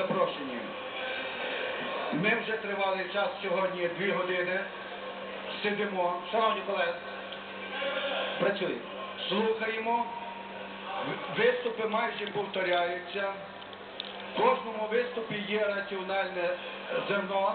запрошені. Ми вже тривалий час сьогодні дві години. Сидимо, Шановні колеги, працюємо, слухаємо. Виступи майже повторяються. В кожному виступі є раціональне зерно.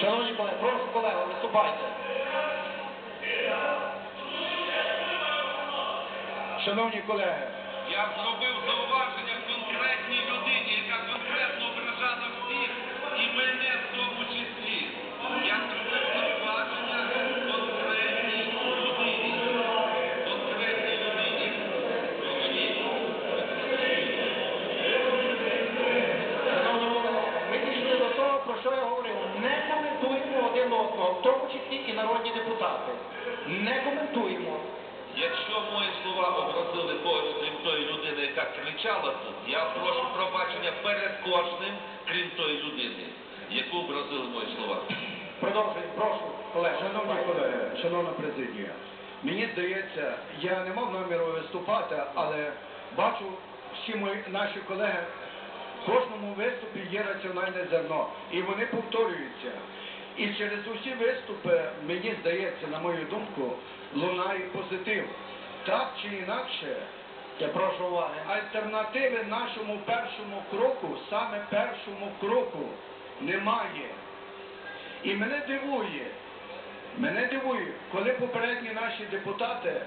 Шановні колеги, прошу колеги, виступайте. Шановні колеги, Я зробив в тому числі і народні депутати. Не коментуємо. Якщо мої слова образили когось, крім тої людини, яка кричала тут, я прошу пробачення перед кожним, крім тої людини, яку образили мої слова. Продовжуємо, прошу, колеги. Шановні колеги, шановна президія, мені здається, я не мав наміру виступати, але бачу всі мої наші колеги. В кожному виступі є раціональне зерно, і вони повторюються. І через усі виступи, мені здається, на мою думку, лунає позитив. Так чи інакше, Я прошу уваги. альтернативи нашому першому кроку, саме першому кроку, немає. І мене дивує, мене дивує, коли попередні наші депутати,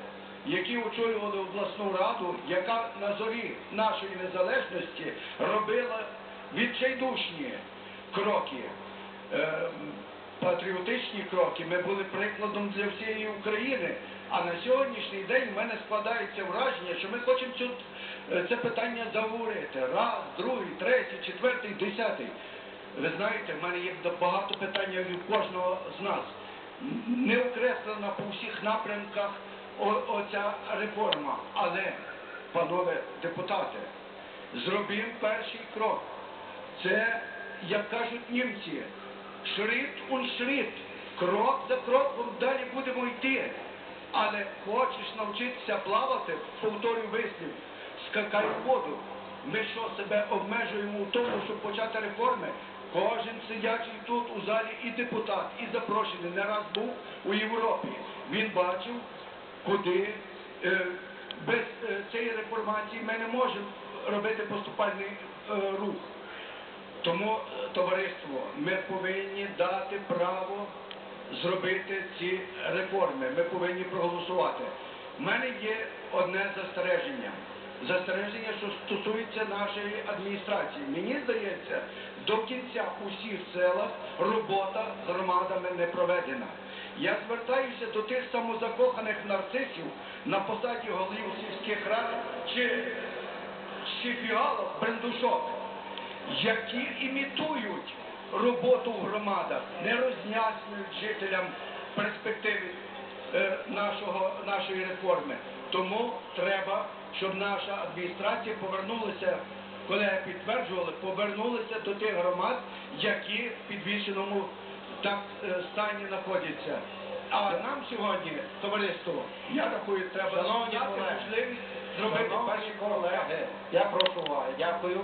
які очолювали обласну раду, яка на зорі нашої незалежності робила відчайдушні кроки, е, патріотичні кроки, ми були прикладом для всієї України. А на сьогоднішній день в мене складається враження, що ми хочемо цю, е, це питання заговорити. Раз, другий, третій, четвертий, десятий. Ви знаєте, в мене є багато питань від кожного з нас. Не окреслена по всіх напрямках о- оця реформа. Але, панове депутати, зробимо перший крок. Це, як кажуть німці, шрифт он шрифт. Крок за кроком далі будемо йти. Але хочеш навчитися плавати, повторюю вислів, скакай в воду. Ми що себе обмежуємо у тому, щоб почати реформи? Кожен сидячий тут у залі і депутат, і запрошений не раз був у Європі. Він бачив, куди е, без е, цієї реформації ми не можемо робити поступальний е, рух. Тому, е, товариство, ми повинні дати право зробити ці реформи. Ми повинні проголосувати. У мене є одне застереження. Застереження, що стосується нашої адміністрації. Мені здається, до кінця у всіх селах робота з громадами не проведена. Я звертаюся до тих самозакоханих нарцисів на посаді голів сільських рад чи щифігалов, брендушок які імітують роботу в громадах, не роз'яснюють жителям перспективи е, нашого, нашої реформи. Тому треба, щоб наша адміністрація повернулася, колеги підтверджували, повернулася до тих громад, які в підвішеному так е, стані знаходяться. А нам сьогодні, товариство, я рахую, треба дати можливість зробити крок. колеги, я прошу уваги. Дякую.